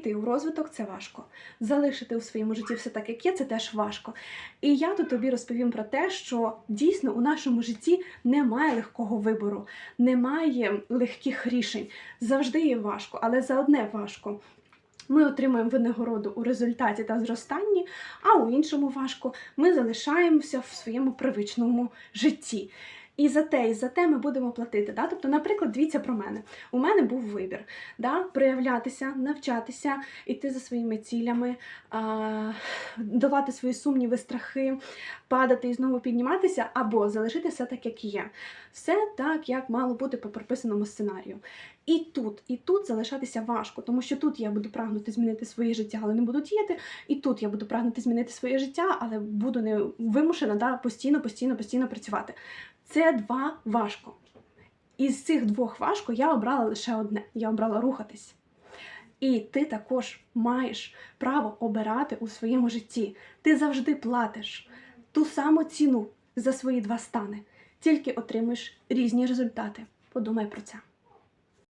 йти у розвиток це важко. Залишити у своєму житті все так, як є, це теж важко. І я тут тобі розповім про те, що дійсно у нашому житті немає легкого вибору, немає легких рішень. Завжди є важко, але за одне важко. Ми отримуємо винагороду у результаті та зростанні, а у іншому важко ми залишаємося в своєму привичному житті. І за те, і за те ми будемо платити. Да? Тобто, наприклад, дивіться про мене. У мене був вибір да? проявлятися, навчатися, йти за своїми цілями, а, давати свої сумніви, страхи, падати і знову підніматися, або залишити все так, як є. Все так, як мало бути по прописаному сценарію. І тут, і тут залишатися важко, тому що тут я буду прагнути змінити своє життя, але не буду діяти. І тут я буду прагнути змінити своє життя, але буду не вимушена да, постійно, постійно, постійно працювати. Це два важко. Із цих двох важко я обрала лише одне: я обрала рухатись. І ти також маєш право обирати у своєму житті. Ти завжди платиш ту саму ціну за свої два стани, тільки отримуєш різні результати. Подумай про це.